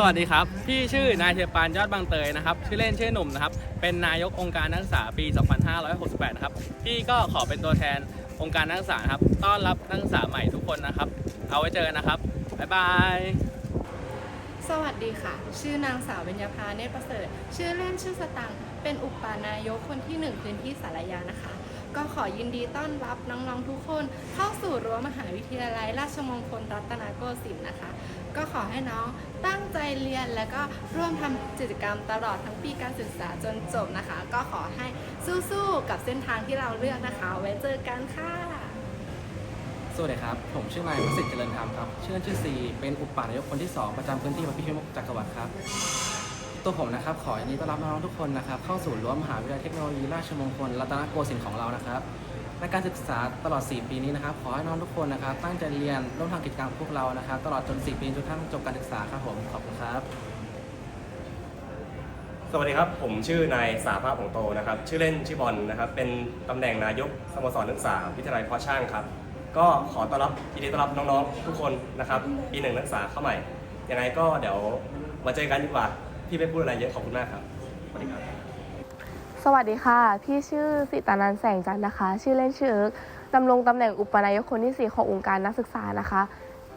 สวัสดีครับ พี่ชื่อนายเทปานยอดบางเตยนะครับ ชื่อเล่นชื่อหนุ่มนะครับ เป็นนายกองค์การนักศึกษาปี 2568 นะครับ พี่ก็ขอเป็นตัวแทนองค์การนักศึกษาครับ ต้อนรับนักศึกษาใหม่ทุกคนนะครับ เอาไว้เจอกันนะครับ บ๊ายบาย สวัสดีค่ะ ชื่อนางสาวเบญญาภาเนตรประเสริฐ ชื่อเล่นชื่อสตังค์เป็นอุปานายกคนที่หนึ่งพื้นที่สารยานะคะ ก็ขอยินดีต้อนรับน้องๆทุกคน เข้าสู่รั้วมหาวิทยาลัย ราชมงคลรัตนโกสินทร์นะคะ ก็ขอให้น้องตั้งใจเรียนแล้วก็ร่วมทำกิจกรรมตลอดทั้งปีการศึกษาจนจบนะคะ ก็ขอให้สู้ๆกับเส้นทางที่เราเลือกนะคะ ไว้เจอกันค่ะสวัสดีครับ ผมชื่อนายประสิทธิ์เจริญธรรมครับ ชื่อเล่นชื่อซีเป็นอุปปานายกคนที่ 2 ประจำพื้นที่วัดพิพิธภัณฑ์จักรวรรดิครับ ตัวผมนะครับขอยินดีต้อนรับน้องๆทุกคนนะครับเข้าสู่รั้วมหาวิทยาลัยเทคโนโลยีราชมงคลรัตนโกสินทร์ของเรานะครับในการศึกษาตลอด 4 ปีนี้นะครับขอให้น้องทุกคนนะครับตั้งใจเรียนร่วมทำกิจกรรมกับพวกเรานะครับ ตลอดจน 4 ปีจนกระทั่งจบการศึกษาครับผมขอบคุณครับ สวัสดีครับ ผมชื่อนายสาภาพของโตนะครับ ชื่อเล่นชื่อบอลนะครับ เป็นตำแหน่งนายกสโมสรนักศึกษาวิทยาลัยเพาะช่างครับ ก็ขอต้อนรับยินดีต้อนรับน้องๆทุกคนนะครับ ปีหนึ่งนักศึกษาเข้าใหม่ยังไงก็เดี๋ยวมาเจอกันดีกว่า พี่ไม่พูดอะไรเยอะขอบคุณมากครับสวัสดีครับ สวัสดีค่ะ พี่ชื่อสิตานันแสงจันทร์นะคะ ชื่อเล่นชื่อเอิร์กดำรงตำแหน่งอุปนายกคนที่ 4 ขององค์การนักศึกษานะคะ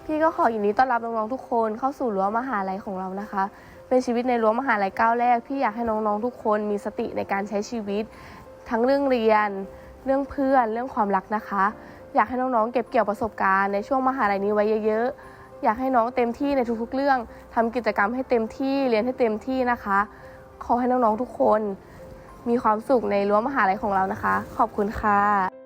พี่ก็ขอยินดีต้อนรับน้องๆทุกคนเข้าสู่รั้วมหาลัยของเรานะคะ เป็นชีวิตในรั้วมหาลัยก้าวแรก พี่อยากให้น้องๆทุกคนมีสติในการใช้ชีวิต ทั้งเรื่องเรียน เรื่องเพื่อน เรื่องความรักนะคะ อยากให้น้องๆเก็บเกี่ยวประสบการณ์ในช่วงมหาลัยนี้ไว้เยอะๆ อยากให้น้องเต็มที่ในทุกๆ เรื่องทำกิจกรรมให้เต็มที่เรียนให้เต็มที่นะคะ ขอให้น้องๆทุกคน มีความสุขในรั้วมหาลัยของเรานะคะ ขอบคุณค่ะ